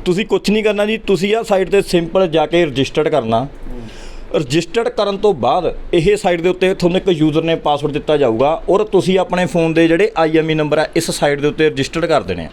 ਤੁਸੀਂ ਕੁਝ ਨਹੀਂ ਕਰਨਾ ਜੀ, ਤੁਸੀਂ ਆ ਸਾਈਟ ਤੇ ਸਿੰਪਲ ਜਾ ਕੇ ਰਜਿਸਟਰਡ ਕਰਨਾ। ਰਜਿਸਟਰਡ ਕਰਨ ਤੋਂ ਬਾਅਦ ਇਹ ਸਾਈਟ ਦੇ ਉੱਤੇ ਤੁਹਾਨੂੰ ਇੱਕ ਯੂਜ਼ਰ ਨੇ ਪਾਸਵਰਡ ਦਿੱਤਾ ਜਾਊਗਾ ਔਰ ਤੁਸੀਂ ਆਪਣੇ ਫੋਨ ਦੇ ਜਿਹੜੇ ਆਈਐਮਈ ਨੰਬਰ ਆ, ਇਸ ਸਾਈਟ ਦੇ ਉੱਤੇ ਰਜਿਸਟਰਡ ਕਰ ਦੇਣੇ ਆ।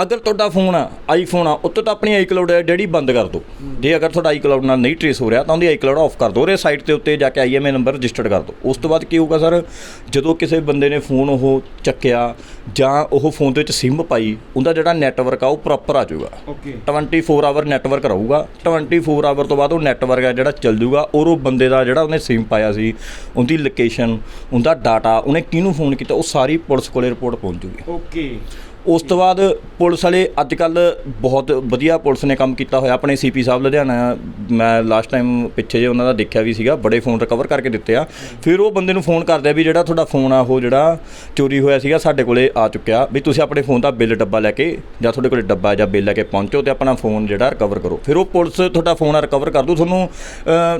ਅਗਰ ਤੁਹਾਡਾ ਫੋਨ ਆ ਆਈਫੋਨ ਆ ਉੱਤੇ ਤਾਂ ਆਪਣੀ ਆਈਕਲਾਉਡ ਹੈ ਜਿਹੜੀ ਬੰਦ ਕਰ ਦਿਓ। ਜੇ ਅਗਰ ਤੁਹਾਡਾ ਆਈਕਲਾਉਡ ਨਾਲ ਨਹੀਂ ਟ੍ਰੇਸ ਹੋ ਰਿਹਾ ਤਾਂ ਉਹਦੀ ਆਈਕਲਾਉਡ ਆਫ ਕਰ ਦਿਓ ਇਹ ਸਾਈਟ ਦੇ ਉੱਤੇ ਜਾ ਕੇ ਆਈਐਮਏ ਨੰਬਰ ਰਜਿਸਟਰਡ ਕਰ ਦਿਓ। ਉਸ ਤੋਂ ਬਾਅਦ ਕੀ ਹੋਊਗਾ ਸਰ ਜਦੋਂ ਕਿਸੇ ਬੰਦੇ ਨੇ ਫੋਨ ਉਹ ਚੱਕਿਆ ਜਾਂ ਉਹ ਫੋਨ ਦੇ ਵਿੱਚ ਸਿਮ ਪਾਈ ਉਹਦਾ ਜਿਹੜਾ ਨੈਟਵਰਕ ਆ ਉਹ ਪ੍ਰੋਪਰ ਆ ਜਾਊਗਾ। ਓਕੇ 24 ਆਵਰ ਨੈਟਵਰਕ ਰਹੂਗਾ। 24 ਆਵਰ ਤੋਂ ਬਾਅਦ ਉਹ ਨੈਟਵਰਕ ਆ ਜਿਹੜਾ ਚੱਲ ਜੂਗਾ ਔਰ ਉਹ ਬੰਦੇ ਦਾ ਜਿਹੜਾ ਉਹਨੇ ਸਿਮ ਪਾਇਆ ਸੀ ਉਹਦੀ ਲੋਕੇਸ਼ਨ ਉਹਦਾ ਡਾਟਾ ਉਹਨੇ ਕਿਹਨੂੰ ਫੋਨ ਕੀਤਾ ਉਹ ਸਾਰੀ ਪੁਲਿਸ ਕੋਲੇ ਰਿਪੋਰਟ ਪਹੁੰਚ ਜੂਗੀ। ਓਕੇ ਉਸ ਤੋਂ ਬਾਅਦ ਪੁਲਿਸ ਵਾਲੇ ਅੱਜ ਕੱਲ ਬਹੁਤ ਵਧੀਆ ਪੁਲਿਸ ਨੇ ਕੰਮ ਕੀਤਾ ਹੋਇਆ। ਆਪਣੇ ਸੀਪੀ ਸਾਹਿਬ ਲੁਧਿਆਣਾ ਮੈਂ ਲਾਸਟ ਟਾਈਮ ਪਿੱਛੇ ਜੇ ਉਹਨਾਂ ਦਾ ਦੇਖਿਆ ਵੀ ਸੀਗਾ ਬੜੇ ਫੋਨ ਰਿਕਵਰ ਕਰਕੇ ਦਿੱਤੇ ਆ। ਫਿਰ ਉਹ ਬੰਦੇ ਨੂੰ ਫੋਨ ਕਰਦੇ ਆ ਵੀ ਜਿਹੜਾ ਤੁਹਾਡਾ ਫੋਨ ਆ ਉਹ ਜਿਹੜਾ ਚੋਰੀ ਹੋਇਆ ਸੀਗਾ ਸਾਡੇ ਕੋਲੇ ਆ ਚੁੱਕਿਆ। ਵੀ ਤੁਸੀਂ ਆਪਣੇ ਫੋਨ ਦਾ ਬਿੱਲ ਡੱਬਾ ਲੈ ਕੇ ਜਾਂ ਤੁਹਾਡੇ ਕੋਲੇ ਡੱਬਾ ਜਾਂ ਬਿੱਲ ਲੈ ਕੇ ਪਹੁੰਚੋ ਤੇ ਆਪਣਾ ਫੋਨ ਜਿਹੜਾ ਰਿਕਵਰ ਕਰੋ। ਫਿਰ ਉਹ ਪੁਲਿਸ ਤੁਹਾਡਾ ਫੋਨ ਰਿਕਵਰ ਕਰ ਦੂ। ਤੁਹਾਨੂੰ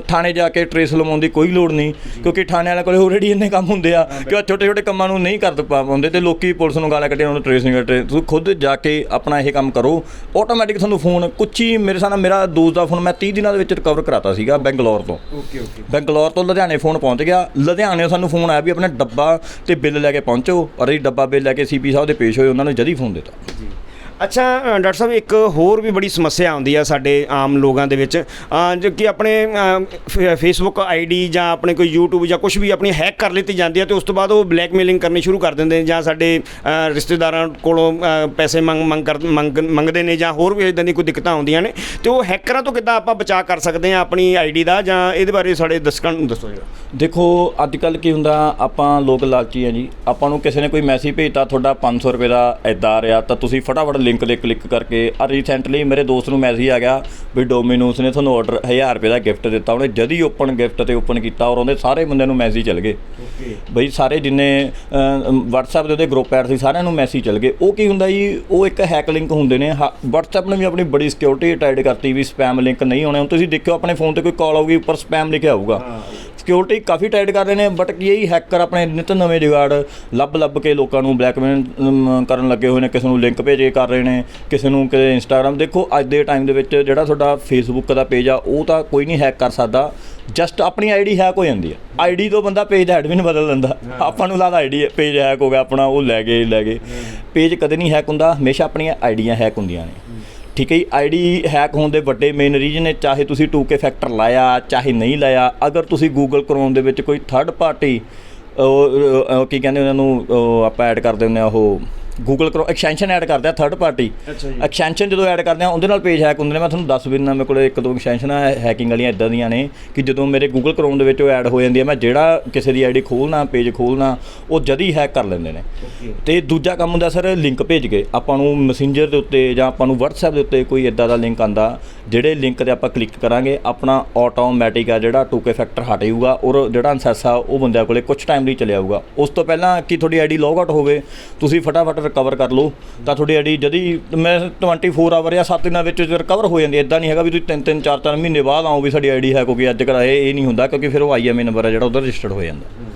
ਥਾਣੇ ਜਾ ਕੇ ਟਰੇਸ ਲਵਾਉਣ ਦੀ ਕੋਈ ਲੋੜ ਨਹੀਂ ਕਿਉਂਕਿ ਥਾਣੇ ਵਾਲਿਆਂ ਕੋਲੇ ਆਲਰੇਡੀ ਇੰਨੇ ਕੰਮ ਹੁੰਦੇ ਆ ਕਿ ਉਹ ਛੋਟੇ ਛੋਟੇ ਕੰਮਾਂ ਨੂੰ ਨਹੀਂ ਕਰ ਪਾਉਂਦੇ ਤੇ ਲੋਕੀ ਪੁਲਿਸ ਨੂੰ ਗਾਲਾਂ ਕੱਢੀਆਂ ਉਹਨੂੰ ਟਰੇਸ ਨਹੀਂ ਕਰਦੇ ਤੁਸੀਂ ਖੁਦ ਜਾ ਕੇ ਆਪਣਾ ਇਹ ਕੰਮ ਕਰੋ। ਆਟੋਮੈਟਿਕ ਤੁਹਾਨੂੰ ਫੋਨ ਕੁਛ ਹੀ ਮੇਰੇ ਸਾਹਮਣੇ ਮੇਰਾ ਦੋਸਤ ਦਾ ਫੋਨ ਮੈਂ 30 ਦਿਨਾਂ ਦੇ ਵਿੱਚ ਰਿਕਵਰ ਕਰਾਤਾ ਸੀਗਾ ਬੈਂਗਲੌਰ ਤੋਂ। ਓਕੇ ਓਕੇ ਬੈਂਗਲੌਰ ਤੋਂ ਲੁਧਿਆਣੇ ਫੋਨ ਪਹੁੰਚ ਗਿਆ। ਲੁਧਿਆਣੇ ਸਾਨੂੰ ਫੋਨ ਆਇਆ ਵੀ ਆਪਣਾ ਡੱਬਾ ਤੇ ਬਿੱਲ ਲੈ ਕੇ ਪਹੁੰਚੋ। ਔਰ ਇਹ ਡੱਬਾ ਬਿੱਲ ਲੈ ਕੇ ਸੀਪੀ ਸਾਹਿਬ ਦੇ ਪੇਸ਼ ਹੋਏ ਉਹਨਾਂ ਨੂੰ ਜਦੀ ਫੋਨ ਦਿੱਤਾ। ਅੱਛਾ ਡਾਕਟਰ ਸਾਹਿਬ, ਇੱਕ ਹੋਰ ਵੀ ਬੜੀ ਸਮੱਸਿਆ ਆਉਂਦੀ ਆ ਸਾਡੇ ਆਮ ਲੋਕਾਂ ਦੇ ਵਿੱਚ। ਜੋ ਕਿ ਆਪਣੇ ਫੇਸਬੁੱਕ ਆਈਡੀ ਜਾਂ ਆਪਣੇ ਕੋਈ YouTube ਜਾਂ ਕੁਝ ਵੀ ਆਪਣੀ ਹੈਕ ਕਰ ਲਿੱਤੀ ਜਾਂਦੀ ਹੈ ਤੇ ਉਸ ਤੋਂ ਬਾਅਦ ਉਹ ਬਲੈਕਮੇਲਿੰਗ ਕਰਨੀ ਸ਼ੁਰੂ ਕਰ ਦਿੰਦੇ ਨੇ ਜਾਂ ਸਾਡੇ ਰਿਸ਼ਤੇਦਾਰਾਂ ਕੋਲੋਂ ਪੈਸੇ ਮੰਗ ਮੰਗ ਕਰ, ਮੰਗ, ਮੰਗਦੇ ਨੇ ਜਾਂ ਹੋਰ ਵੀ ਇਦਾਂ ਦੀ ਕੋਈ ਦਿੱਕਤਾਂ ਆਉਂਦੀਆਂ ਨੇ। ਤੇ ਉਹ ਹੈਕਰਾਂ ਤੋਂ ਕਿੱਦਾਂ ਆਪਾਂ ਬਚਾਅ ਕਰ ਸਕਦੇ ਹਾਂ ਆਪਣੀ ਆਈਡੀ ਦਾ ਜਾਂ ਇਹਦੇ ਬਾਰੇ ਸਾਡੇ ਦਰਸ਼ਕਾਂ ਨੂੰ ਦੱਸੋ ਜਰਾ। ਦੇਖੋ ਅੱਜ ਕੱਲ ਕੀ ਹੁੰਦਾ, ਆਪਾਂ ਲੋਕ ਲਾਲਚੀ ਆ ਜੀ। ਆਪਾਂ ਨੂੰ ਕਿਸੇ ਨੇ ਕੋਈ ਮੈਸੇਜ ਭੇਜਤਾ, ਤੁਹਾਡਾ 500 ਰੁਪਏ ਦਾ ਇੱਦਾਂ ਆ ਰਿਹਾ, ਤਾਂ ਤੁਸੀਂ ਫਟਾਫਟ ਲਿੰਕ ਤੇ ਕਲਿੱਕ ਕਰਕੇ ਆ ਰੀਸੈਂਟਲੀ ਮੇਰੇ ਦੋਸਤ ਨੂੰ ਮੈਸੇਜ ਆ ਗਿਆ ਵੀ ਡੋਮਿਨੋਸ ਨੇ ਤੁਹਾਨੂੰ ਆਰਡਰ 1000 ਰੁਪਏ ਦਾ ਗਿਫਟ ਦਿੱਤਾ। ਉਹਨੇ ਜਦ ਹੀ ਓਪਨ ਗਿਫਟ ਤੇ ਓਪਨ ਕੀਤਾ ਔਰ ਉਹਦੇ ਸਾਰੇ ਬੰਦਿਆਂ ਨੂੰ ਮੈਸੇਜ ਚੱਲ ਗਏ। ਓਕੇ ਬਈ ਸਾਰੇ ਜਿੰਨੇ WhatsApp ਦੇ ਉਹਦੇ ਗਰੁੱਪ ਐਡ ਸੀ ਸਾਰਿਆਂ ਨੂੰ ਮੈਸੇਜ ਚੱਲ ਗਏ। ਉਹ ਕੀ ਹੁੰਦਾ ਜੀ? ਉਹ ਇੱਕ ਹੈਕ ਲਿੰਕ ਹੁੰਦੇ ਨੇ। WhatsApp ਨੇ ਵੀ ਆਪਣੀ ਬੜੀ ਸਿਕਿਉਰਿਟੀ ਟਾਈਡ ਕਰਤੀ ਵੀ ਸਪੈਮ ਲਿੰਕ ਨਹੀਂ ਆਉਣੇ। ਹੁਣ ਤੁਸੀਂ ਦੇਖਿਓ ਆਪਣੇ ਫੋਨ ਤੇ ਕੋਈ ਕਾਲ ਆਊਗੀ ਉੱਪਰ ਸਪੈਮ ਲਿਖਿਆ ਆਊਗਾ ਸਿਕਿਉਰਿਟੀ ਕਾਫੀ ਟਾਈਟ ਕਰ ਰਹੇ ਨੇ ਬਟ ਕੀ ਇਹ ਹੈਕਰ ਆਪਣੇ ਨਿਤ ਨਵੇਂ ਜੁਗਾੜ ਲੱਭ ਲੱਭ ਕੇ ਲੋਕਾਂ ਨੂੰ ਬਲੈਕਮੇਲ ਕਰਨ ਲੱਗੇ ਹੋਏ ਨੇ ਕਿਸੇ ਨੂੰ ਲਿੰਕ ਭੇਜੇ ਕਰ ਰਹੇ ਨੇ ਕਿਸੇ ਨੂੰ ਕਿਸੇ ਇੰਸਟਾਗ੍ਰam ਦੇਖੋ ਅੱਜ ਦੇ ਟਾਈਮ ਦੇ ਵਿੱਚ ਜਿਹੜਾ ਤੁਹਾਡਾ ਫੇਸਬੁੱਕ ਦਾ ਪੇਜ ਆ ਉਹ ਤਾਂ ਕੋਈ ਨਹੀਂ ਹੈਕ ਕਰ ਸਕਦਾ। ਜਸਟ ਆਪਣੀ ਆਈਡੀ ਹੈਕ ਹੋ ਜਾਂਦੀ ਹੈ ਆਈਡੀ ਤੋਂ ਬੰਦਾ ਪੇਜ ਦਾ ਐਡਮਿਨ ਬਦਲ ਲੈਂਦਾ। ਆਪਾਂ ਨੂੰ ਲੱਗਦਾ ਆਈਡੀ ਪੇਜ ਹੈਕ ਹੋ ਗਿਆ ਆਪਣਾ ਉਹ ਲੈ ਗਏ ਲੈ ਗਏ। ਪੇਜ ਕਦੇ ਨਹੀਂ ਹੈਕ ਹੁੰਦਾ ਹਮੇਸ਼ਾ ਆਪਣੀਆਂ ਆਈਡੀਆਂ ਹੈਕ ਹੁੰਦੀਆਂ ਨੇ। ਠੀਕ ਹੈ ਜੀ ਆਈਡੀ ਹੈਕ ਹੋਣ ਦੇ ਵੱਡੇ ਮੇਨ ਰੀਜਨ ਨੇ, ਚਾਹੇ ਤੁਸੀਂ 2K ਫੈਕਟਰ ਲਾਇਆ, ਚਾਹੇ ਨਹੀਂ ਲਾਇਆ, ਅਗਰ ਤੁਸੀਂ Google Chrome ਦੇ ਵਿੱਚ ਕੋਈ ਥਰਡ ਪਾਰਟੀ ਕੀ ਕਹਿੰਦੇ ਉਹਨਾਂ ਨੂੰ ਆਪਾਂ ਐਡ ਕਰਦੇ ਹੁੰਦੇ ਆ ਉਹ Google Chrome ਐਕਸਟੈਂਸ਼ਨ ਐਡ ਕਰਦੇ ਆ ਥਰਡ ਪਾਰਟੀ। ਐਕਸਟੈਂਸ਼ਨ ਜਦੋਂ ਐਡ ਕਰਦੇ ਆ ਉਹਦੇ ਨਾਲ ਪੇਜ ਹੈਕ ਹੁੰਦੇ ਨੇ। ਮੈਂ ਤੁਹਾਨੂੰ ਦੱਸ ਵੀ ਦਿੰਦਾ ਮੇਰੇ ਕੋਲ ਇੱਕ ਦੋ ਐਕਸਟੈਂਸ਼ਨਾਂ ਹੈਕਿੰਗ ਵਾਲੀਆਂ ਇਦਾਂ ਦੀਆਂ ਨੇ ਕਿ ਜਦੋਂ ਮੇਰੇ Google Chrome ਦੇ ਵਿੱਚ ਉਹ ਐਡ ਹੋ ਜਾਂਦੀ ਹੈ ਮੈਂ ਜਿਹੜਾ ਕਿਸੇ ਦੀ ਆਈਡੀ ਖੋਲਣਾ ਪੇਜ ਖੋਲਣਾ ਉਹ ਜਦ ਹੈਕ ਕਰ ਲੈਂਦੇ ਨੇ। ਤੇ ਦੂਜਾ ਕੰਮ ਹੁੰਦਾ ਸਰ ਲਿੰਕ ਭੇਜ ਕੇ। ਆਪਾਂ ਨੂੰ ਮੈਸੇਂਜਰ ਦੇ ਉੱਤੇ ਜਾਂ ਆਪਾਂ ਨੂੰ WhatsApp ਦੇ ਉੱਤੇ ਕੋਈ ਇਦਾਂ ਦਾ ਲਿੰਕ ਆਂਦਾ ਜਿਹੜੇ ਲਿੰਕ ਤੇ ਆਪਾਂ ਕਲਿੱਕ ਕਰਾਂਗੇ ਆਪਣਾ ਆਟੋਮੈਟਿਕ ਆ ਜਿਹੜਾ 2K ਫੈਕਟਰ ਹਟ ਜਾਊਗਾ ਔਰ ਜਿਹੜਾ ਅਨਸੈਸ ਆ ਉਹ ਬੰਦਿਆਂ ਕੋਲੇ ਕੁਝ ਟਾਈਮ ਲਈ ਚਲੇ ਆਊਗਾ ਉਸ ਤੋਂ ਪਹਿਲਾਂ ਕਿ ਤੁਹਾਡੀ ਆਈਡੀ ਲੌਗ ਆਊਟ ਹੋਵੇ ਤੁਸੀਂ ਫਟਾਫਟ ਰਿਕਵਰ ਕਰ ਲਓ ਤਾਂ ਤੁਹਾਡੀ ਆਈਡੀ ਜਦੀ ਮੈਂ 24 ਆਵਰ ਜਾਂ 7 ਦਿਨਾਂ ਵਿੱਚ ਰਿਕਵਰ ਹੋ ਜਾਂਦੀ ਇਦਾਂ ਨਹੀਂ ਹੈਗਾ ਵੀ ਤੁਸੀਂ 3 3 4 4 ਮਹੀਨੇ ਬਾਅਦ ਆਓ ਵੀ ਸਾਡੀ ਆਈਡੀ ਹੈਕ ਹੋ ਗਈ, ਅੱਜ ਕੱਲ੍ਹ ਇਹ ਨਹੀਂ ਹੁੰਦਾ, ਕਿਉਂਕਿ ਫਿਰ ਉਹ ਆਈਐਮਏ ਨੰਬਰ ਹੈ ਜਿਹੜਾ ਉਹਦਾ ਰਜਿਸਟਰਡ ਹੋ ਜਾਂਦਾ।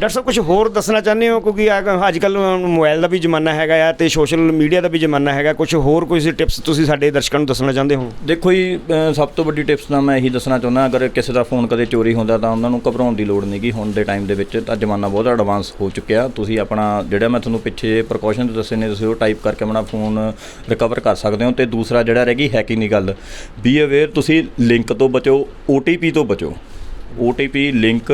ਡਾਕਟਰ ਸਾਹਿਬ ਕੁਝ ਹੋਰ ਦੱਸਣਾ ਚਾਹੁੰਦੇ ਹੋ? ਕਿਉਂਕਿ ਅੱਜ ਕੱਲ ਮੋਬਾਈਲ ਦਾ ਵੀ ਜ਼ਮਾਨਾ ਹੈਗਾ ਆ ਤੇ ਸੋਸ਼ਲ ਮੀਡੀਆ ਦਾ ਵੀ ਜ਼ਮਾਨਾ ਹੈਗਾ। ਕੁਝ ਹੋਰ ਕੋਈ ਟਿਪਸ ਤੁਸੀਂ ਸਾਡੇ ਦਰਸ਼ਕਾਂ ਨੂੰ ਦੱਸਣਾ ਚਾਹੁੰਦੇ ਹੋ? ਦੇਖੋ ਜੀ ਸਭ ਤੋਂ ਵੱਡੀ ਟਿਪਸ ਤਾਂ ਮੈਂ ਇਹੀ ਦੱਸਣਾ ਚਾਹੁੰਦਾ, ਅਗਰ ਕਿਸੇ ਦਾ ਫੋਨ ਕਦੇ ਚੋਰੀ ਹੁੰਦਾ ਤਾਂ ਉਹਨਾਂ ਨੂੰ ਘਬਰਾਉਣ ਦੀ ਲੋੜ ਨਹੀਂਗੀ ਹੁਣ ਦੇ ਟਾਈਮ ਦੇ ਵਿੱਚ ਤਾਂ ਜ਼ਮਾਨਾ ਬਹੁਤ ਐਡਵਾਂਸ ਹੋ ਚੁੱਕਿਆ। ਤੁਸੀਂ ਆਪਣਾ ਜਿਹੜਾ ਮੈਂ ਤੁਹਾਨੂੰ ਪਿੱਛੇ ਪ੍ਰੀਕਾਸ਼ਨ ਦੱਸੇ ਨੇ, ਤੁਸੀਂ ਉਹ ਟਾਈਪ ਕਰਕੇ ਆਪਣਾ ਫੋਨ ਰਿਕਵਰ ਕਰ ਸਕਦੇ ਹੋ। ਤੇ ਦੂਸਰਾ ਜਿਹੜਾ ਰਹਿ ਗਈ ਹੈਕਿੰਗ ਦੀ ਗੱਲ। ਬੀ ਅਵੇਅਰ ਤੁਸੀਂ ਲਿੰਕ ਤੋਂ ਬਚੋ OTP ਤੋਂ ਬਚੋ। OTP ਲਿੰਕ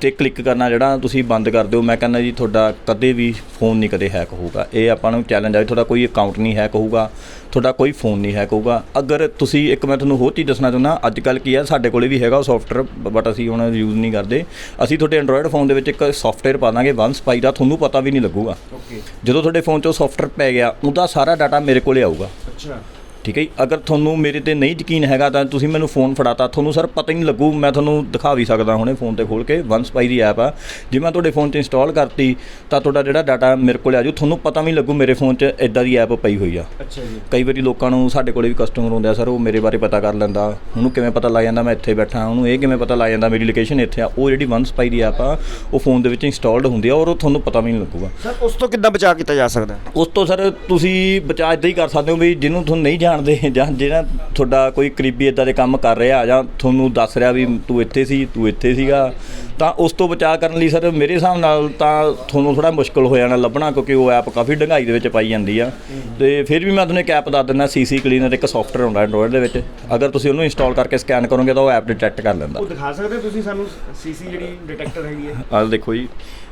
ਤੇ ਕਲਿੱਕ ਕਰਨਾ ਜਿਹੜਾ ਤੁਸੀਂ ਬੰਦ ਕਰ ਦਿਓ ਮੈਂ ਕਹਿੰਦਾ ਜੀ ਤੁਹਾਡਾ ਕਦੇ ਵੀ ਫੋਨ ਨਹੀਂ ਕਦੇ ਹੈਕ ਹੋਊਗਾ। ਇਹ ਆਪਾਂ ਨੂੰ ਚੈਲੰਜ ਆ ਤੁਹਾਡਾ ਕੋਈ ਅਕਾਊਂਟ ਨਹੀਂ ਹੈਕ ਹੋਊਗਾ ਤੁਹਾਡਾ ਕੋਈ ਫੋਨ ਨਹੀਂ ਹੈਕ ਹੋਊਗਾ। ਅਗਰ ਤੁਸੀਂ ਇੱਕ ਮੈਂ ਤੁਹਾਨੂੰ ਹੋਰ ਚੀਜ਼ ਦੱਸਣਾ ਚਾਹੁੰਦਾ ਅੱਜ ਕੱਲ ਕੀ ਆ ਸਾਡੇ ਕੋਲੇ ਵੀ ਹੈਗਾ ਉਹ ਸੌਫਟਵੇਅਰ ਬਟ ਅਸੀਂ ਹੁਣ ਯੂਜ਼ ਨਹੀਂ ਕਰਦੇ। ਅਸੀਂ ਤੁਹਾਡੇ ਐਂਡਰੋਇਡ ਫੋਨ ਦੇ ਵਿੱਚ ਇੱਕ ਸੌਫਟਵੇਅਰ ਪਾ ਦਾਂਗੇ ਵਨ ਸਪਾਈ ਦਾ ਤੁਹਾਨੂੰ ਪਤਾ ਵੀ ਨਹੀਂ ਲੱਗੂਗਾ। ਓਕੇ ਜਦੋਂ ਤੁਹਾਡੇ ਫੋਨ 'ਚ ਉਹ ਸੌਫਟਵੇਅਰ ਪੈ ਗਿਆ ਉਹਦਾ ਸਾਰਾ ਡਾਟਾ ਮੇਰੇ ਕੋਲੇ ਆਊਗਾ। ਅੱਛਾ। ਠੀਕ ਹੈ ਜੀ? ਅਗਰ ਤੁਹਾਨੂੰ ਮੇਰੇ ਤੇ ਨਹੀਂ ਯਕੀਨ ਹੈਗਾ ਤਾਂ ਤੁਸੀਂ ਮੈਨੂੰ ਫੋਨ ਫੜਾਤਾ। ਤੁਹਾਨੂੰ ਸਰ ਪਤਾ ਹੀ ਨਹੀਂ ਲੱਗੂ ਮੈਂ ਤੁਹਾਨੂੰ ਦਿਖਾ ਵੀ ਸਕਦਾ ਹੁਣੇ ਫੋਨ ਤੇ ਖੋਲ ਕੇ। ਵਨ ਸਪਾਈ ਦੀ ਐਪ ਆ। ਜੇ ਮੈਂ ਤੁਹਾਡੇ ਫੋਨ 'ਤੇ ਇੰਸਟਾਲ ਕਰਤੀ ਤਾਂ ਤੁਹਾਡਾ ਜਿਹੜਾ ਡਾਟਾ ਮੇਰੇ ਕੋਲ ਆ ਜਾਊ। ਤੁਹਾਨੂੰ ਪਤਾ ਵੀ ਨਹੀਂ ਲੱਗੂ ਮੇਰੇ ਫੋਨ 'ਚ ਇਦਾਂ ਦੀ ਐਪ ਪਈ ਹੋਈ ਆ। ਅੱਛਾ ਜੀ। ਕਈ ਵਾਰੀ ਲੋਕਾਂ ਨੂੰ ਸਾਡੇ ਕੋਲੇ ਵੀ ਕਸਟਮਰ ਹੁੰਦੇ ਆ ਸਰ ਉਹ ਮੇਰੇ ਬਾਰੇ ਪਤਾ ਕਰ ਲੈਂਦਾ। ਉਹਨੂੰ ਕਿਵੇਂ ਪਤਾ ਲੱਗ ਜਾਂਦਾ? ਮੈਂ ਇੱਥੇ ਬੈਠਾ ਉਹਨੂੰ ਇਹ ਕਿਵੇਂ ਪਤਾ ਲੱਗ ਜਾਂਦਾ? ਮੇਰੀ ਲੋਕੇਸ਼ਨ ਇੱਥੇ ਆ। ਉਹ ਜਿਹੜੀ ਵਨ ਸਪਾਈ ਦੀ ਐਪ ਆ ਉਹ ਫੋਨ ਦੇ ਵਿੱਚ ਇੰਸਟਾਲਡ ਹੁੰਦੀ ਆ ਔਰ ਉਹ ਤੁਹਾਨੂੰ ਪਤਾ ਵੀ ਨਹੀਂ ਲੱਗੂਗਾ। ਸਰ ਉਸ ਤੋਂ ਕਿੱਦਾਂ ਬਚਾਅ ਕੀਤਾ ਜਾ ਸਕਦਾ? ਉਸ ਤੋਂ ਸਰ ਤੁਸੀਂ ਬਚਾਅ ਇੱਦਾਂ ਹੀ ਕਰ ਸਕਦੇ ਹੋ ਵੀ ਜਿਹਨੂੰ ਤੁਹਾਨੂੰ ਨਹੀਂ ਜਾਣਦੇ ਜਾਂ ਜਿਹੜਾ ਤੁਹਾਡਾ ਕੋਈ ਕਰੀਬੀ ਇਦਾਂ ਦੇ ਕੰਮ ਕਰ ਰਿਹਾ ਜਾਂ ਤੁਹਾਨੂੰ ਦੱਸ ਰਿਹਾ ਵੀ ਤੂੰ ਇੱਥੇ ਸੀ ਤੂੰ ਇੱਥੇ ਸੀਗਾ ਤਾਂ ਉਸ ਤੋਂ ਬਚਾਅ ਕਰਨ ਲਈ ਸਰ ਮੇਰੇ ਹਿਸਾਬ ਨਾਲ ਤਾਂ ਤੁਹਾਨੂੰ ਥੋੜਾ ਮੁਸ਼ਕਲ ਹੋ ਜਾਣਾ ਲੱਭਣਾ ਕਿਉਂਕਿ ਉਹ ਐਪ ਕਾਫੀ ਡੰਗਾਈ ਦੇ ਵਿੱਚ ਪਾਈ ਜਾਂਦੀ ਆ। ਤੇ ਫਿਰ ਵੀ ਮੈਂ ਤੁਹਾਨੂੰ ਇੱਕ ਐਪ ਦੱਸ ਦਿੰਦਾ ਸੀਸੀ ਕਲੀਨਰ ਇੱਕ ਸੌਫਟਵੇਅਰ ਹੁੰਦਾ ਐਂਡਰੋਇਡ ਦੇ ਵਿੱਚ। ਅਗਰ ਤੁਸੀਂ ਉਹਨੂੰ ਇੰਸਟਾਲ ਕਰਕੇ ਸਕੈਨ ਕਰੋਗੇ ਤਾਂ ਉਹ ਐਪ ਡਿਟੈਕਟ ਕਰ ਲੈਂਦਾ। ਉਹ ਦਿਖਾ ਸਕਦੇ ਤੁਸੀਂ ਸਾਨੂੰ ਸੀਸੀ ਜਿਹੜੀ ਡਿਟੈਕਟਰ ਹੈਗੀ ਹੈ? ਆਹ ਦੇਖੋ ਜੀ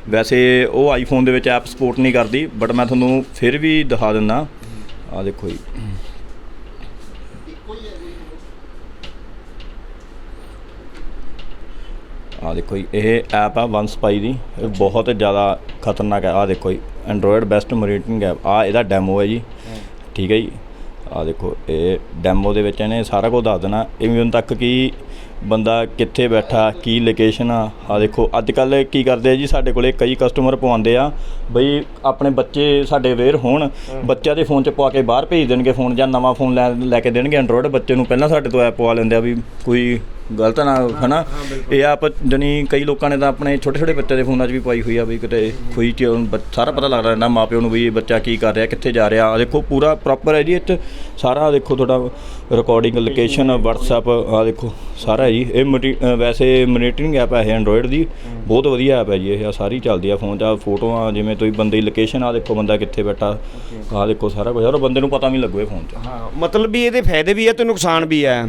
ਵੈਸੇ ਉਹ ਆਈਫੋਨ ਦੇ ਵਿੱਚ ਐਪ ਸਪੋਰਟ ਨਹੀਂ ਕਰਦੀ ਬਟ ਮੈਂ ਤੁਹਾਨੂੰ ਫਿਰ ਵੀ ਦਿਖਾ ਦਿੰਦਾ। ਆਹ ਦੇਖੋ ਜੀ। ਆਹ ਦੇਖੋ ਜੀ, ਇਹ ਐਪ ਆ ਵਨ ਸਪਾਈ ਦੀ। ਇਹ ਬਹੁਤ ਜ਼ਿਆਦਾ ਖਤਰਨਾਕ ਹੈ ਆਹ ਦੇਖੋ ਜੀ ਐਂਡਰੋਇਡ ਬੈਸਟ ਮੋਨੀਟਰਿੰਗ ਐਪ ਆ ਇਹਦਾ ਡੈਮੋ ਹੈ ਜੀ। ਠੀਕ ਹੈ ਜੀ। ਆਹ ਦੇਖੋ, ਇਹ ਡੈਮੋ ਦੇ ਵਿੱਚ ਇਹਨੇ ਸਾਰਾ ਕੁਝ ਦੱਸ ਦੇਣਾ। ਇਵਨ ਤੱਕ ਕਿ ਬੰਦਾ ਕਿੱਥੇ ਬੈਠਾ, ਕੀ ਲੋਕੇਸ਼ਨ ਆ। ਆ ਦੇਖੋ ਅੱਜ ਕੱਲ ਕੀ ਕਰਦੇ ਆ ਜੀ, ਸਾਡੇ ਕੋਲੇ ਕਈ ਕਸਟਮਰ ਪਵਾਉਂਦੇ ਆ, ਬਈ ਆਪਣੇ ਬੱਚੇ ਸਾਡੇ ਅਵੇਅਰ ਹੋਣ। ਬੱਚਿਆਂ ਦੇ ਫੋਨ 'ਚ ਪਵਾ ਕੇ ਬਾਹਰ ਭੇਜ ਦੇਣਗੇ ਫੋਨ ਜਾਂ ਨਵਾਂ ਫੋਨ ਲੈ ਲੈ ਕੇ ਦੇਣਗੇ ਐਂਡਰੋਇਡ ਬੱਚੇ ਨੂੰ ਪਹਿਲਾਂ ਸਾਡੇ ਤੋਂ ਐਪ ਪਵਾ ਲੈਂਦੇ ਆ ਵੀ ਕੋਈ ਗਲਤ ਨਾ ਹਨਾ? ਇਹ ਆਪ ਜਣੀ ਕਈ ਲੋਕਾਂ ਨੇ ਤਾਂ ਆਪਣੇ ਛੋਟੇ ਛੋਟੇ ਬੱਚੇ ਦੇ ਫੋਨਾਂ 'ਚ ਵੀ ਪਾਈ ਹੋਈ ਆ ਵੀ ਕਿਤੇ ਨੂੰ ਬ- ਸਾਰਾ ਪਤਾ ਲੱਗਦਾ ਰਹਿੰਦਾ ਮਾਪਿਓ ਨੂੰ ਵੀ ਇਹ ਬੱਚਾ ਕੀ ਕਰ ਰਿਹਾ ਕਿੱਥੇ ਜਾ ਰਿਹਾ। ਦੇਖੋ ਪੂਰਾ ਪ੍ਰੋਪਰ ਹੈ ਜੀ 'ਚ ਸਾਰਾ ਦੇਖੋ ਤੁਹਾਡਾ ਰਿਕਾਰਡਿੰਗ ਲੋਕੇਸ਼ਨ WhatsApp ਆ ਦੇਖੋ, ਸਾਰਾ ਜੀ। ਇਹ ਮੋਟੀ- ਵੈਸੇ ਮੋਨੀਟਰਿੰਗ ਐਪ ਹੈ, ਇਹ ਐਂਡਰੋਇਡ ਦੀ। ਬਹੁਤ ਵਧੀਆ ਐਪ ਹੈ ਜੀ ਇਹ, ਆਹ ਸਾਰੀ ਚੱਲਦੀ ਆ ਫੋਨ 'ਚ ਆਹ ਫੋਟੋਆਂ, ਜਿਵੇਂ ਤੁਸੀਂ ਬੰਦੇ ਦੀ ਲੋਕੇਸ਼ਨ ਆ ਦੇਖੋ ਬੰਦਾ ਕਿੱਥੇ ਬੈਠਾ ਆ ਦੇਖੋ ਸਾਰਾ ਕੁਝ ਔਰ ਬੰਦੇ ਨੂੰ ਪਤਾ ਵੀ ਨਹੀਂ ਲੱਗੂ ਇਹ ਫੋਨ 'ਚ। ਹਾਂ, ਮਤਲਬ ਵੀ ਇਹਦੇ ਫਾਇਦੇ ਵੀ ਹੈ ਤੇ ਨੁਕਸਾਨ ਵੀ ਹੈ।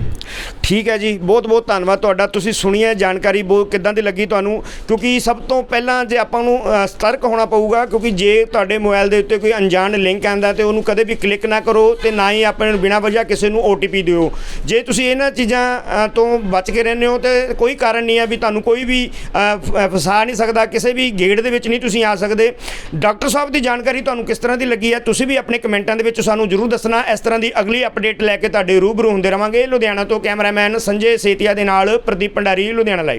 ਠੀਕ ਹੈ ਜੀ, ਬਹੁਤ ਬਹੁਤ ਧੰਨਵਾਦ ਤੁਹਾਡਾ। ਤੁਸੀਂ ਸੁਣੀ ਜਾਣਕਾਰੀ ਬਹੁਤ ਕਿੱਦਾਂ ਦੀ ਲੱਗੀ ਤੁਹਾਨੂੰ? ਕਿਉਂਕਿ ਸਭ ਤੋਂ ਪਹਿਲਾਂ ਜੇ ਆਪਾਂ ਨੂੰ ਸਤਰਕ ਹੋਣਾ ਪਊਗਾ, ਕਿਉਂਕਿ ਜੇ ਤੁਹਾਡੇ ਮੋਬਾਈਲ ਦੇ ਉੱਤੇ ਕੋਈ ਅਣਜਾਣ ਲਿੰਕ ਆਂਦਾ ਤੇ ਉਹਨੂੰ ਕਦੇ ਵੀ ਕਲਿੱਕ ਨਾ ਕਰੋ ਤੇ ਨਾ ਹੀ ਆਪਣੇ ਬਿਨਾਂ ਵਜ੍ਹਾ ਕਿਸੇ ਨੂੰ OTP OTP ਦਿਓ। ਜੇ ਤੁਸੀਂ ਇਹਨਾਂ ਚੀਜ਼ਾਂ ਤੋਂ ਬਚ ਕੇ ਰਹਿੰਦੇ ਹੋ ਤੇ ਕੋਈ ਕਾਰਨ ਨਹੀਂ ਹੈ ਵੀ ਤੁਹਾਨੂੰ ਕੋਈ ਵੀ ਫਸਾ ਨਹੀਂ ਸਕਦਾ, ਕਿਸੇ ਵੀ ਗੇੜ ਦੇ ਵਿੱਚ ਨਹੀਂ ਤੁਸੀਂ ਆ ਸਕਦੇ। ਡਾਕਟਰ ਸਾਹਿਬ ਦੀ ਜਾਣਕਾਰੀ ਤੁਹਾਨੂੰ ਕਿਸ ਤਰ੍ਹਾਂ ਦੀ ਲੱਗੀ ਹੈ, ਤੁਸੀਂ ਵੀ ਆਪਣੇ ਕਮੈਂਟਾਂ ਦੇ ਵਿੱਚ ਸਾਨੂੰ ਜਰੂਰ ਦੱਸਣਾ। ਇਸ ਤਰ੍ਹਾਂ ਦੀ ਅਗਲੀ ਅਪਡੇਟ ਲੈ ਕੇ ਤੁਹਾਡੇ ਰੂਬਰੂ ਹੁੰਦੇ ਰਵਾਂਗੇ। ਲੁਧਿਆਣਾ ਤੋਂ ਕੈਮਰਾਮੈਨ ਸੰਜੇ ਸੇਤੀਆ ਦੇ ਨਾਲ ਪ੍ਰਦੀਪ ਭੰਡਾਰੀ, ਲੁਧਿਆਣਾ ਲਾਈਵ